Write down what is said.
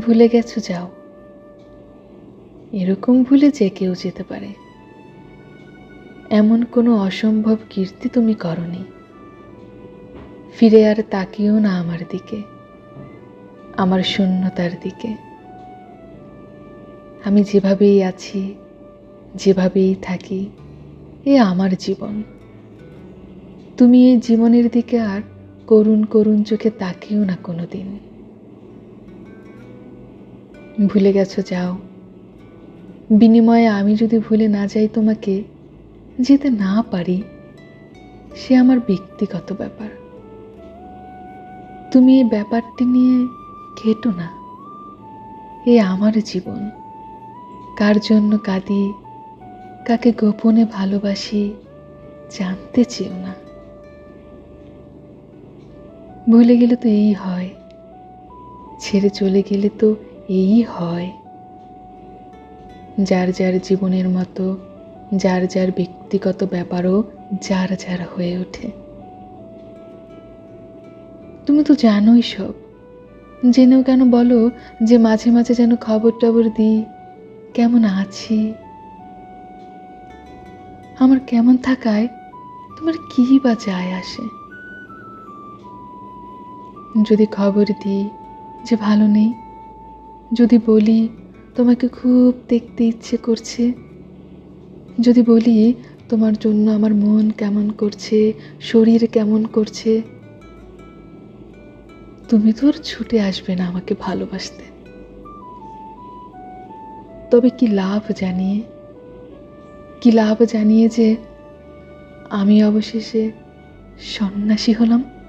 ভুলে গেছো, যাও। এরকম ভুলে যে কেউ যেতে পারে। এমন কোনো অসম্ভব কীর্তি তুমি করনি। ফিরে আর তাকিও না আমার দিকে, আমার শূন্যতার দিকে। আমি যেভাবেই আছি, যেভাবেই থাকি, এ আমার জীবন। তুমি এই জীবনের দিকে আর করুণ করুণ চোখে তাকিও না কোনো দিন ভুলে গেছো, যাও। বিনিময়ে আমি যদি ভুলে না যাই তোমাকে, যেতে না পারি, সে আমার ব্যক্তিগত ব্যাপার। তুমি এই ব্যাপারটি নিয়ে ঘেটো না। এ আমার জীবন। কার জন্য কাঁদি, কাকে গোপনে ভালোবাসি, জানতে চেও না। ভুলে গেলে তো এই হয়। ছেড়ে চলে গেলে তো এই হয়। যার যার জীবনের মতো, যার যার ব্যক্তিগত ব্যাপারও যার যার হয়ে ওঠে। তুমি তো জানোই সব। জেনেও কেন বলো যে মাঝে মাঝে যেন খবর টবর দিই, কেমন আছি? আমার কেমন থাকায় তোমার কী বা যায় আসে? যদি খবর দিই যে ভালো নেই যদি বলি, তোমাকে খুব দেখতে ইচ্ছে করছে। যদি বলি, তোমার জন্য আমার মন কেমন করছে, শরীর কেমন করছে। তুমি তো আর ছুটে আসবে না আমাকে ভালোবাসতে। তবে কি লাভ জানিয়ে? কি লাভ জানিয়ে যে আমি অবশেষে সন্ন্যাসী হলাম?